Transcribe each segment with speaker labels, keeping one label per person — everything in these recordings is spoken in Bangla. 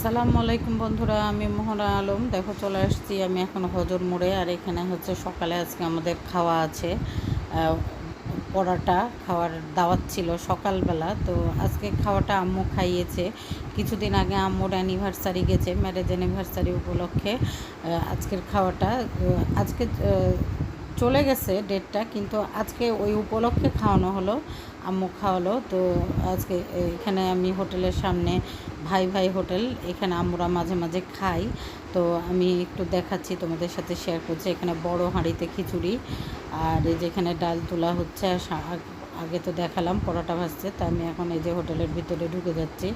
Speaker 1: আসসালামু আলাইকুম বন্ধুরা, আমি মোহনা আলম। দেখো, চলে আসছি আমি এখন হজর মোড়ে, আর এখানে হচ্ছে সকালে আজকে আমাদের খাওয়া আছে। পরোটা খাওয়ার দাওয়াত ছিল সকালবেলা, তো আজকে খাওয়াটা আম্মু খাইয়েছে। কিছুদিন আগে আম্মুর অ্যানিভার্সারি গেছে ম্যারেজ অ্যানিভার্সারি উপলক্ষে আজকের খাওয়াটা। আজকে চলে গেছে ডেটটা কিন্তু আজকে ওই উপলক্ষে খাওয়ানো হলো, আম্মু খাওয়ালো। তো আজকে এখানে আমি হোটেলের সামনে ভাই ভাই হোটেল, এখানে আমরা মাঝে মাঝে খাই। তো আমি একটু দেখাচ্ছি, তোমাদের সাথে শেয়ার করছি। এখানে বড় হাঁড়িতে খিচুড়ি, আর যেখানে ডাল তোলা হচ্ছে, আর আগ- তো দেখালাম পরোটা ভাজছে তো আমি এখন এই যে হোটেলের ভিতরে ঢুকে যাচ্ছি।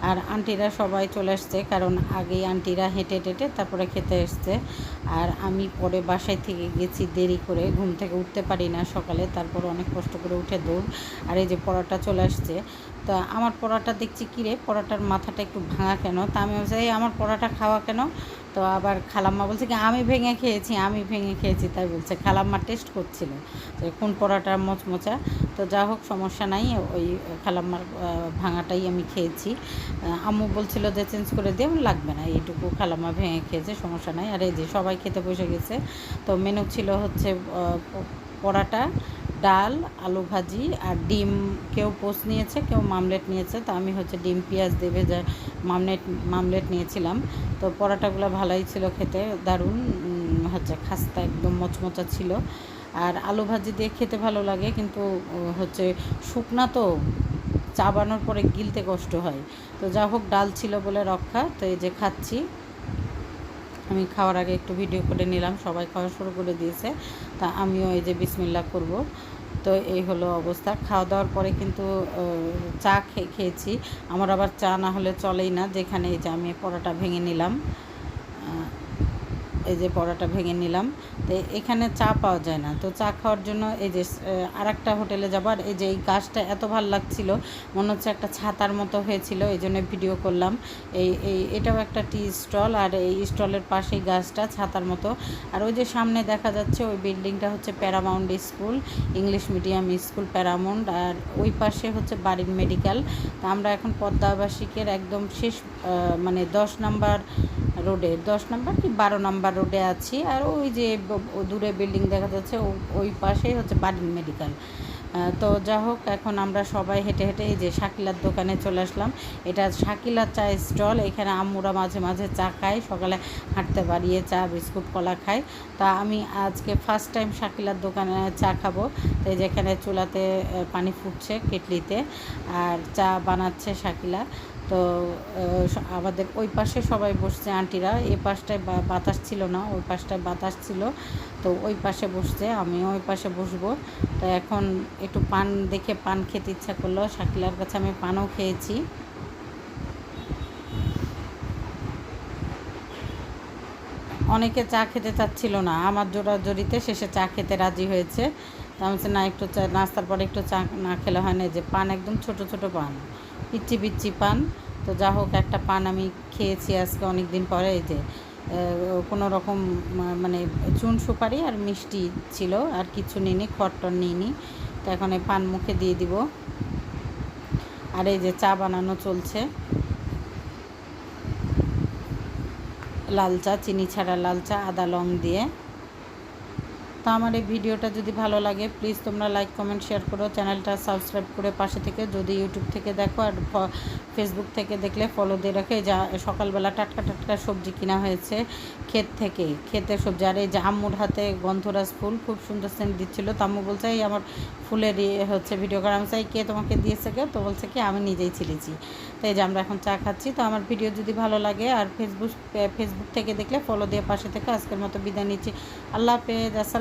Speaker 1: আর আন্টিরা সবাই চলে আসছে কারণ আগেই আন্টিরা হেঁটে টেটে তারপরে খেতে এসছে আর আমি পরে বাসায় থেকে গেছি দেরি করে ঘুম থেকে উঠতে পারি না সকালে তারপর অনেক কষ্ট করে উঠে দৌড় আর এই যে পরোটা চলে আসছে। তা আমার পরোটা দেখছি কিরে পরোটার মাথাটা একটু ভাঙা কেন? তা আমি ভাবছি "এই, আমার পরোটা খাওয়া কেন? তো আবার খালাম্মা বলছে কি, আমি ভেঙে খেয়েছি, আমি ভেঙে খেয়েছি। তাই বলছে, খালাম্মা টেস্ট করছিল যে কোন পরোটার মোচমোচা। তো যা হোক, সমস্যা নাই, ওই খালাম্মার ভাঙাটাই আমি খেয়েছি। আম্মু বলছিল যে, চেঞ্জ করে দিয়ে লাগবে না, এইটুকু খালাম্মা ভেঙে খেয়েছে, সমস্যা নাই। আর এই যে সবাই খেতে বসে গেছে। তো মেনু ছিল হচ্ছে পরাটা ডাল, আলু ভাজি আর ডিম। কেউ পোস্ট নিয়েছে, কেউ মামলেট নিয়েছে। তো আমি হচ্ছে ডিম, পেঁয়াজ, দেবে ভেজা মামলেট মামলেট নিয়েছিলাম। তো পরোটাগুলো ভালোই ছিল খেতে, দারুণ। হচ্ছে খাস্তা একদম মচমচা ছিল। আর আলু ভাজি দিয়ে খেতে ভালো লাগে, কিন্তু হচ্ছে শুকনা তো চাবানোর পরে গিলতে কষ্ট হয়। তো যা হোক ডাল ছিল বলে রক্ষা, তো এই যে খাচ্ছি। আমি খাওয়ার আগে একটু ভিডিও করে নিলাম, সবাই খাওয়া শুরু করে দিয়েছে। তা আমিও এই যে বিসমিল্লা করব। তো এই হলো অবস্থা। খাওয়া দাওয়ার পরে কিন্তু চা খেয়ে খেয়েছি। আমার আবার চা না হলে চলেই না যেখানে এই যে আমি পরোটা ভেঙে নিলাম। এই যে পরোটা ভেঙে নিলাম। তো এখানে চা পাওয়া যায় না। তো চা খাওয়ার জন্য এই যে আর একটা হোটেলে যাবার, এই যে এই গাছটা এত ভালো লাগছিল, মনে হচ্ছে একটা ছাতার মতো হয়েছিল, এই জন্য ভিডিও করলাম। এই এই, এটাও একটা টি স্টল, আর এই স্টলের পাশেই গাছটা ছাতার মতো। আর ওই যে সামনে দেখা যাচ্ছে, ওই বিল্ডিংটা হচ্ছে Paramount school, English medium school Paramount আর ওই পাশে হচ্ছে বাড়ির মেডিকেল। তো আমরা এখন পদ্মা আবাসিকের একদম শেষ মানে দশ নাম্বার রোডে, দশ নম্বর কি বারো নাম্বার রোডে আছি। আর ওই যে দূরে বিল্ডিং দেখা যাচ্ছে ওই পাশেই হচ্ছে বাড়ির মেডিকেল। তো যা হোক, এখন আমরা সবাই হেঁটে হেঁটে এই যে শাকিলার দোকানে চলে আসলাম। এটা শাকিলার চা স্টল, এখানে আম্মুরা মাঝে মাঝে চা খায়, সকালে হাঁটতে বাড়িয়ে চা, বিস্কুট, কলা খায়। তা আমি আজকে ফার্স্ট টাইম শাকিলার দোকানে চা খাব। তো এই যেখানে চুলাতে পানি ফুটছে কেটলিতে, আর চা বানাচ্ছে শাকিলা। তো আমাদের ওই পাশে সবাই বসছে আন্টিরা। এই পাশটায় বাতাস ছিল না, ওই পাশটায় বাতাস ছিল। তো ওই পাশে বসছে, আমিও ওই পাশে বসবো। তো এখন একটু পান দেখে পান খেতে ইচ্ছা করল। শাকিলার কাছে আমি পানও খেয়েছি। অনেকে চা খেতে চাচ্ছিল না। আমার জোড়াজড়িতে শেষে চা খেতে রাজি হয়েছে। তা আমি না, একটু চা, নাস্তার পরে একটু চা না খেলে হয় না। যে পান একদম ছোট ছোট পান। পিচ্ছি পিচ্ছি পান। তো যা হোক, একটা পান আমি খেয়েছি আজকে অনেক দিন পরে, এই যে কোনো রকম মানে চুন সুপারি আর মিষ্টি ছিল, আর কিছু নিইনি, খট্টর নিইনি। তো এখন এই পান মুখে দিয়ে দিব। আর এই যে চা বানানো চলছে। লাল চা, চিনি ছাড়া লাল চা, আদা, লং দিয়ে। তো আমার এই ভিডিওটা যদি ভালো লাগে প্লিজ তোমরা লাইক কমেন্ট শেয়ার করো। চ্যানেলটা সাবস্ক্রাইব করে পাশে থেকে যদি ইউটিউব থেকে দেখো আর ফেসবুক থেকে দেখলে ফলো দিয়ে রাখো। যা সকালবেলা টাটকা টাটকা সবজি কিনা হয়েছে ক্ষেত থেকে, ক্ষেতের সবজি। আর এই যে আম্মুর হাতে গন্ধরাজ ফুল, খুব সুন্দর সেন্ট দিচ্ছিল। তো আম্মু বলছে, এই আমার ফুলের ইয়ে হচ্ছে ভিডিও করা। আমি চাই কে তোমাকে দিয়েছে কেউ তো বলছে কি, আমি নিজেই ছিলেছি। তো এই যে আমরা এখন চা খাচ্ছি। তো আমার ভিডিও যদি ভালো লাগে আর ফেসবুক ফেসবুক থেকে দেখলে ফলো দিয়ে পাশে থেকে আজকের মতো বিদায় নিচ্ছি। আল্লাহ হাফেজ